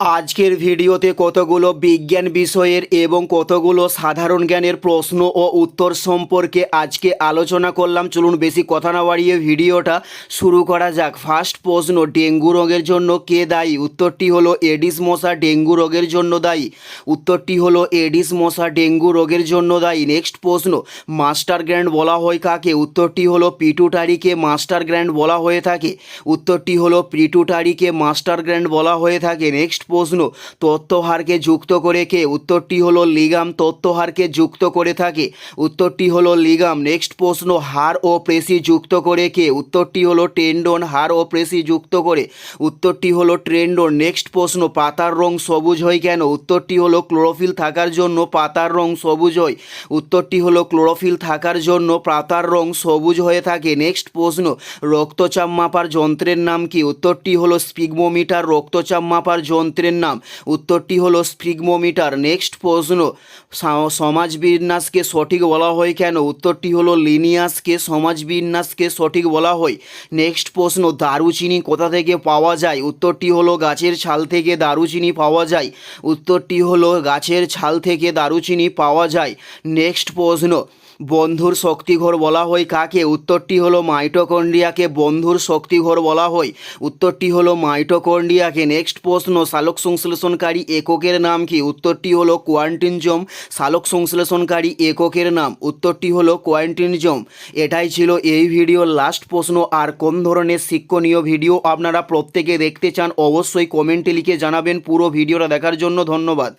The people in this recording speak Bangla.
আজকের ভিডিওতে কতগুলো বিজ্ঞান বিষয়ের এবং কতগুলো সাধারণ জ্ঞানের প্রশ্ন ও উত্তর সম্পর্কে আজকে আলোচনা করলাম। চলুন বেশি কথা না বাড়িয়ে ভিডিওটা শুরু করা যাক। ফার্স্ট প্রশ্ন, ডেঙ্গু রোগের জন্য কে দায়ী? উত্তরটি হলো এডিস মশা, ডেঙ্গু রোগের জন্য দায়ী। উত্তরটি হলো এডিস মশা, ডেঙ্গু রোগের জন্য দায়ী। নেক্সট প্রশ্ন, মাস্টার গ্র্যান্ড বলা হয় কাকে? উত্তরটি হলো পিটুটারিকে মাস্টার গ্র্যান্ড বলা হয়ে থাকে। উত্তরটি হলো পিটুটারিকে মাস্টার গ্র্যান্ড বলা হয়ে থাকে। নেক্সট প্রশ্ন তত্ত্বহারকে যুক্ত করে কে? উত্তরটি হলো লিগাম তত্ত্বহারকে যুক্ত করে থাকে। উত্তরটি হলো লিগাম। নেক্সট প্রশ্ন হাড় ও পেশি যুক্ত করে কে? উত্তরটি হলো টেন্ডন হাড় ও পেশি যুক্ত করে। উত্তরটি হলো ট্রেন্ডন নেক্সট প্রশ্ন, পাতার রং সবুজ হয় কেন? উত্তরটি হলো ক্লোরোফিল থাকার জন্য পাতার রং সবুজ হয়। উত্তরটি হলো ক্লোরোফিল থাকার জন্য পাতার রং সবুজ হয়ে থাকে। নেক্সট প্রশ্ন, রক্তচাপ মাপার যন্ত্রের নাম কি? উত্তরটি হলো স্পিগমোমিটার, রক্তচাপ মাপার যন্ত্রের নাম। উত্তরটি হলো স্পিগমোমিটার নেক্সট প্রশ্ন, সা- সমাজ বিন্যাসকে সঠিক বলা হয় কেন? উত্তরটি হলো লিনিয়াসকে সমাজ বিন্যাসকে সঠিক বলা হয়। নেক্সট প্রশ্ন, দারুচিনি কোথা থেকে পাওয়া যায়? উত্তরটি হলো গাছের ছাল থেকে দারুচিনি পাওয়া যায়। উত্তরটি হলো গাছের ছাল থেকে দারুচিনি পাওয়া যায়। নেক্সট প্রশ্ন, বন্ধুর শক্তিঘর বলা হয় কাকে? উত্তরটি হলো মাইটোকন্ড্রিয়াকে বন্ধুর শক্তিঘর বলা হয়। উত্তরটি হলো মাইটোকন্ড্রিয়াকে। নেক্সট প্রশ্ন সালোক সংশ্লেষণকারী এককের নাম কি? উত্তরটি হলো কোয়ান্টিনজম। সালোক সংশ্লেষণকারী এককের নাম। উত্তরটি হলো কোয়ান্টিনজম। এটাই ছিল এই ভিডিওর লাস্ট প্রশ্ন, আর কোন ধরনের শিক্ষণীয় ভিডিও আপনারা প্রত্যেকে দেখতে চান, অবশ্যই কমেন্টে লিখে জানাবেন। পুরো ভিডিওটা দেখার জন্য ধন্যবাদ।